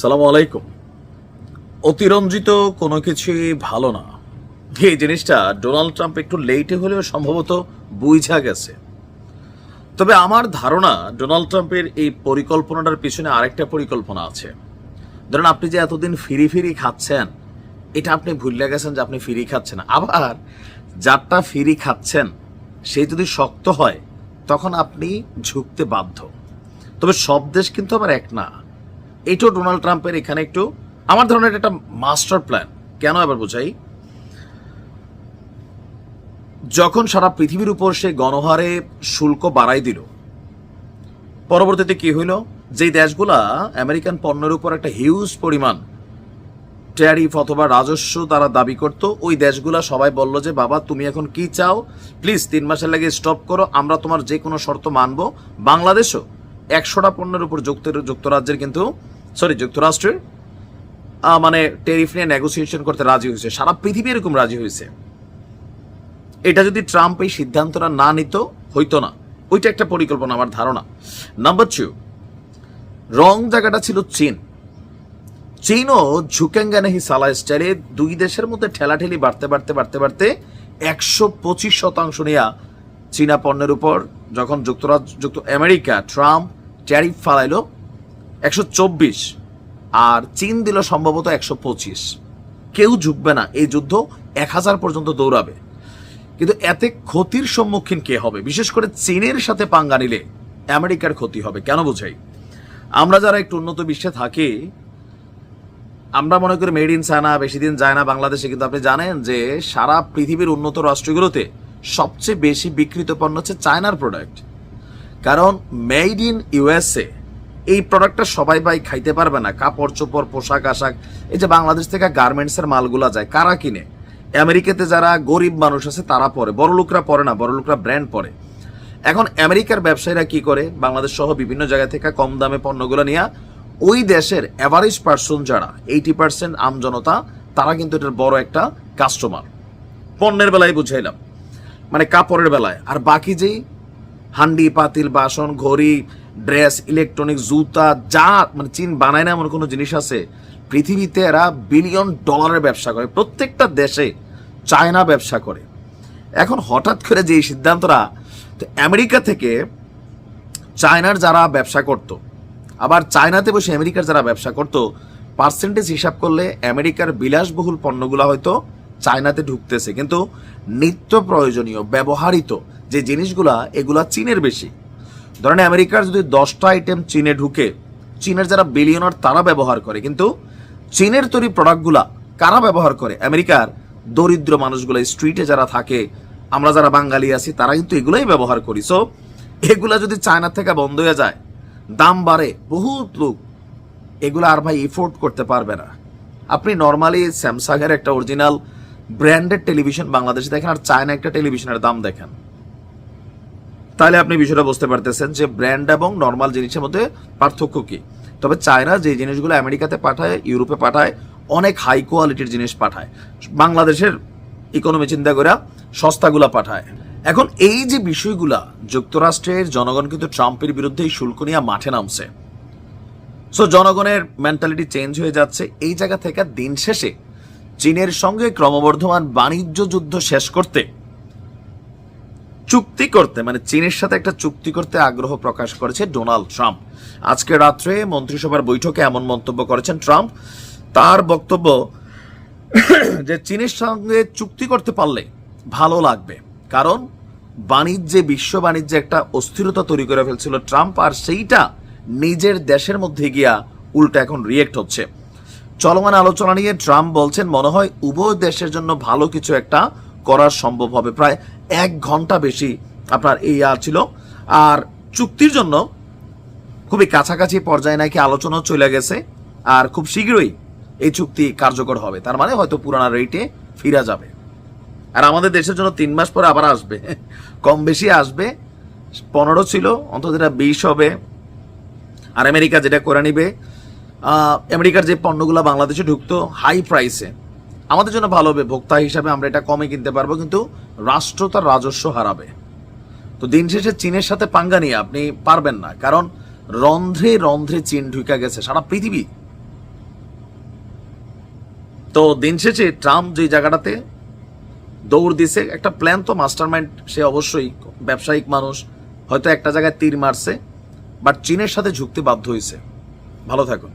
সালাম আলাইকুম। অতিরঞ্জিত কোনো কিছুই ভালো না। এই জিনিসটা ডোনাল্ড ট্রাম্প একটু লেটে হলেও সম্ভবত বুঝা গেছে। তবে আমার ধারণা ডোনাল্ড ট্রাম্পের এই পরিকল্পনাটার পিছনে আরেকটা পরিকল্পনা আছে। ধরেন আপনি যে এতদিন ফিরি ফিরি খাচ্ছেন, এটা আপনি ভুলে গেছেন যে আপনি ফিরি খাচ্ছেন। আবার যারটা ফিরি খাচ্ছেন, সে যদি শক্ত হয়, তখন আপনি ঝুঁকতে বাধ্য। তবে সব দেশ কিন্তু আবার এক না। এটাও ডোনাল্ড ট্রাম্পের এখানে একটু আমার ধরনের একটা মাস্টার প্ল্যান। কেন এবার বোঝাই? যখন সারা পৃথিবীর উপর সে গণহারে শুল্ক বাড়াই দিল, পরবর্তীতে কি হইল? যেই দেশগুলা আমেরিকান পণ্যের উপর একটা হিউজ পরিমাণ ট্যারিফ অথবা রাজস্ব তারা দাবি করত, ওই দেশগুলা সবাই বলল যে, বাবা, তুমি এখন কি চাও? প্লিজ তিন মাসের লাগে স্টপ করো। আমরা তোমার যে কোনো শর্ত মানব। বাংলাদেশও একশোটা পণ্যের উপর যুক্ত, যুক্তরাজ্যের কিন্তু সরি যুক্তরাষ্ট্রের মানে টেরিফ নিয়ে নেগোসিয়েশন করতে রাজি হয়েছে। সারা পৃথিবী এরকম রাজি হয়েছে। এটা যদি ট্রাম্প এই সিদ্ধান্তটা না নিত, হইতো না। ওইটা একটা পরিকল্পনা আমার ধারণা। নাম্বার টু রং জায়গাটা ছিল চীন। চীনও ঝুকেঙ্গানেহি সালা স্টাইলে দুই দেশের মধ্যে ঠেলাঠেলি বাড়তে বাড়তে বাড়তে বাড়তে একশো পঁচিশ শতাংশ নেয়া চীনা পণ্যের উপর যখন যুক্তরাজ্য, যুক্ত আমেরিকা ট্রাম্প ট্যারিফ ফালাইলো একশো চব্বিশ আর চীন দিল সম্ভবত একশো পঁচিশ। কেউ ঝুঁকবে না, এই যুদ্ধ এক হাজার পর্যন্ত দৌড়াবে। কিন্তু এতে ক্ষতির সম্মুখীন কে হবে? বিশেষ করে চীনের সাথে পাঙ্গা নিলে আমেরিকার ক্ষতি হবে, কেন বোঝাই? আমরা যারা একটু উন্নত বিশ্বে থাকি, আমরা মনে করি মেড ইন চায়না, বেশি দিন যায় না বাংলাদেশে, কিন্তু আপনি জানেন যে সারা পৃথিবীর উন্নত রাষ্ট্রগুলোতে সবচেয়ে বেশি বিক্রিত পণ্য হচ্ছে চায়নার প্রোডাক্ট কারণ মেড ইন ইউএসএ এই প্রোডাক্টটা সবাই ভাই খাইতে পারবে না। কাপড়, চোপড়, পোশাক, আশাক, এই যে বাংলাদেশ থেকে গার্মেন্টসের মালগুলা যায়, কারা কিনে? আমেরিকাতে যারা গরিব মানুষ আছে, তারা পরে। বড় লোকরা পরে না, বড় লোকরা ব্র্যান্ড পরে। এখন আমেরিকার ব্যবসায়ীরা কি করে? বাংলাদেশ সহ বিভিন্ন জায়গা থেকে কম দামে পণ্যগুলো নিয়ে, ওই দেশের অ্যাভারেজ পার্সন যারা এইটি পার্সেন্ট আমজনতা তারা কিন্তু এটার বড় একটা কাস্টমার পণ্যের বেলায় বুঝাইলাম। মানে কাপড়ের বেলায়। আর বাকি যেই হান্ডি, পাতিল, বাসন, ঘড়ি, ড্রেস, ইলেকট্রনিক, জুতা, যা মানে চীন বানায় না এমন কোনো জিনিস আছে, পৃথিবীতে এরা বিলিয়ন ডলারের ব্যবসা করে। প্রত্যেকটা দেশে চায়না ব্যবসা করে। এখন হঠাৎ করে যে এই সিদ্ধান্তটা, তো আমেরিকা থেকে চায়নার যারা ব্যবসা করত, আবার চায়নাতে বসে আমেরিকার যারা ব্যবসা করত পার্সেন্টেজ হিসাব করলে আমেরিকার বিলাসবহুল পণ্যগুলো হয়তো চায়নাতে ঢুকতেছে। কিন্তু নিত্য প্রয়োজনীয়, ব্যবহারিত যে জিনিসগুলা, এগুলা চীনের বেশি। ধরেন আমেরিকার যদি দশটা আইটেম চীনে ঢুকে, চীনের যারা বিলিয়নার তারা ব্যবহার করে। কিন্তু চীনের তৈরি প্রোডাক্টগুলা কারা ব্যবহার করে? আমেরিকার দরিদ্র মানুষগুলো স্ট্রিটে যারা থাকে, আমরা যারা বাঙালি আছি, তারা কিন্তু এগুলাই ব্যবহার করি। সো এগুলা যদি চায়না থেকে বন্ধ হয়ে যায়, দাম বাড়ে, বহুত লোক এগুলো আর ভাই এফোর্ড করতে পারবে না। আপনি নর্মালি স্যামসাংয়ের একটা অরিজিনাল ব্র্যান্ডেড টেলিভিশন বাংলাদেশে দেখেন আর চায়না একটা টেলিভিশনের দাম দেখেন। তাহলে আপনি বিষয়টা বুঝতে পারতেছেন যে ব্র্যান্ড এবং নর্মাল জিনিসের মধ্যে পার্থক্য কি। তবে চায়না যে জিনিসগুলো আমেরিকাতে পাঠায়, ইউরোপে পাঠায়, অনেক হাই কোয়ালিটির জিনিস পাঠায়। বাংলাদেশের ইকোনমি চিন্তা করে সস্তাগুলা পাঠায়। এখন এই যে বিষয়গুলা যুক্তরাষ্ট্রের জনগণ কিন্তু ট্রাম্পের বিরুদ্ধে এই শুল্ক নিয়ে মাঠে নামছে। সো জনগণের মেন্টালিটি চেঞ্জ হয়ে যাচ্ছে। এই জায়গা থেকে দিন শেষে চীনের সঙ্গে ক্রমবর্ধমান বাণিজ্য যুদ্ধ শেষ করতে, চুক্তি করতে মানে চীনের সাথে একটা চুক্তি করতে আগ্রহ প্রকাশ করেছে ডোনাল্ড ট্রাম্প। আজকে রাত্রে মন্ত্রিসভার বৈঠকে এমন মন্তব্য করেছেন ট্রাম্প। তার বক্তব্য, যে চীনের সঙ্গে চুক্তি করতে পারলে ভালো লাগবে। কারণ বাণিজ্যে, বিশ্ব বাণিজ্যে একটা অস্থিরতা তৈরি করে ফেলছিল ট্রাম্প, আর সেইটা নিজের দেশের মধ্যে গিয়া উল্টা এখন রিয়েক্ট হচ্ছে। চলমান আলোচনা নিয়ে ট্রাম্প বলছেন, মনে হয় উভয় দেশের জন্য ভালো কিছু একটা করা সম্ভব হবে। প্রায় এক ঘণ্টা বেশি আপনার এই আর ছিল। আর চুক্তির জন্য খুবই কাছাকাছি পর্যায়ে নাকি আলোচনা চলে গেছে। আর খুব শীঘ্রই এই চুক্তি কার্যকর হবে। তার মানে হয়তো পুরানা রেটে ফিরা যাবে। আর আমাদের দেশের জন্য তিন মাস পরে আবার আসবে। কম বেশি আসবে। পনেরো ছিল, অন্তত এটা বিশ হবে। আর আমেরিকা যেটা করে নিবে আমেরিকার যে পণ্যগুলো বাংলাদেশে ঢুকতো হাই প্রাইসে আমাদের জন্য ভালো হবে, ভোক্তা হিসাবে আমরা এটা কমে কিনতে পারব, কিন্তু রাষ্ট্র তার রাজস্ব হারাবে। তো দিন শেষে চীনের সাথে পাঙ্গা নিয়ে আপনি পারবেন না, কারণ রন্ধ্রে রন্ধ্রে চীন ঢুকে গেছে, সারা পৃথিবী। তো দিন শেষে ট্রাম্প যে জায়গাটাতে দৌড় দিছে, একটা প্ল্যান তো মাস্টারমাইন্ড সে অবশ্যই ব্যবসায়িক মানুষ, হয়তো একটা জায়গায় তীর মারছে বাট চীনের সাথে ঝুঁকতে বাধ্য হয়েছে। ভালো থাকুন।